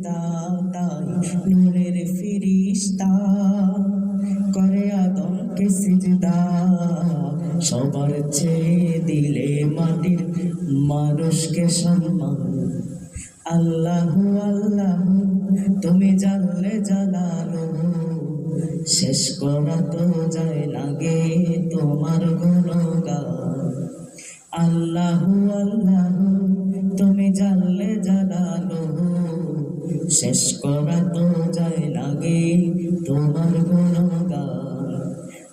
সিজদা তাই নূরের ফিরিস্তা। করে আদমকে সিজদা, সবার চেয়ে দিলে মাটির মানুষকে সম্মান। আল্লাহ আল্লাহ, তুমি জানলে জালালো। শেষ করা তো যায় না গে তোমার গুণগান। আল্লাহ আল্লাহ, তুমি জানলে জানালো শেষ করা তো যায় লাগে তোমার গুণগান।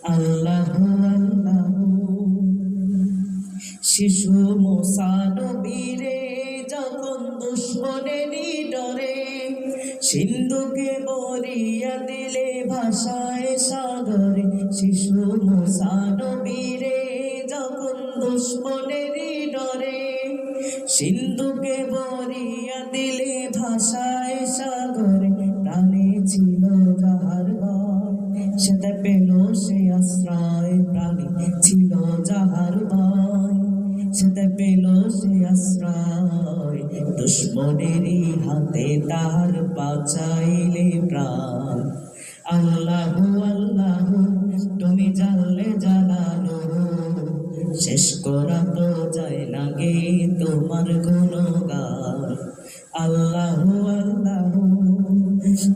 আল্লাহ আল্লাহ। শিশু মোসানবীরে যখন দুশ্মনেরই ডরে সিন্ধুকে বরিয়া দিলে ভাষায় সাগরে। শিশু মোসানবীরে যখন দুশ্মনেরই ডরে সিন্ধুকে বরিয়া দিলে ভাষায় সাগরে, প্রাণে ছিল যাহার সেটা পেল সে আশ্রয়, প্রাণী ছিল যাহার ভয় সেটা পেল সে আশ্রয়, দুশ্মনেরই হাতে তাহার বাঁচাইলে প্রাণ। আল্লাহ আল্লাহ, তুমি জানলে জানালো শেষ করা তো যায় না গে তোমার গুণগান আল্লাহ আল্লাহ।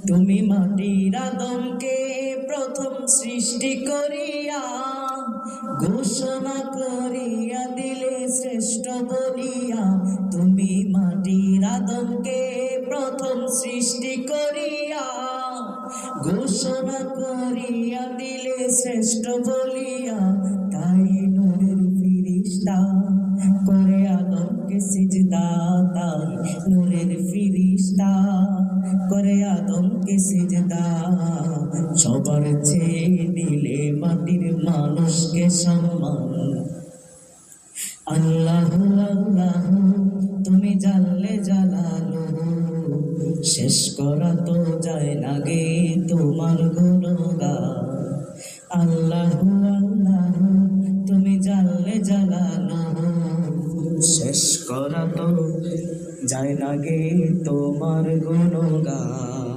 তুমি মাটির আদমকে প্রথম সৃষ্টি করিয়া, ঘোষণা করিয়া দিলে শ্রেষ্ঠ বলিয়া, তুমি মাটির আদমকে প্রথম সৃষ্টি করিয়া, ঘোষণা করিয়া দিলে শ্রেষ্ঠ বলিয়া, তাই নূরের ফিরিস্তা। আদমকে সিজদা তাই, নূরের ফিরিস্তা করে আদমকে সিজদা। সবার চেয়ে দিলে মাটির মানুষকে সম্মান। আল্লাহ আল্লাহ, তুমি জানলে জালালো। শেষ করা তো যায় না গে তোমার গুণগান। আল্লাহ আল্লাহ, তুমি জানলে শেষ করা তো যায় না গে তোমার গুণগান।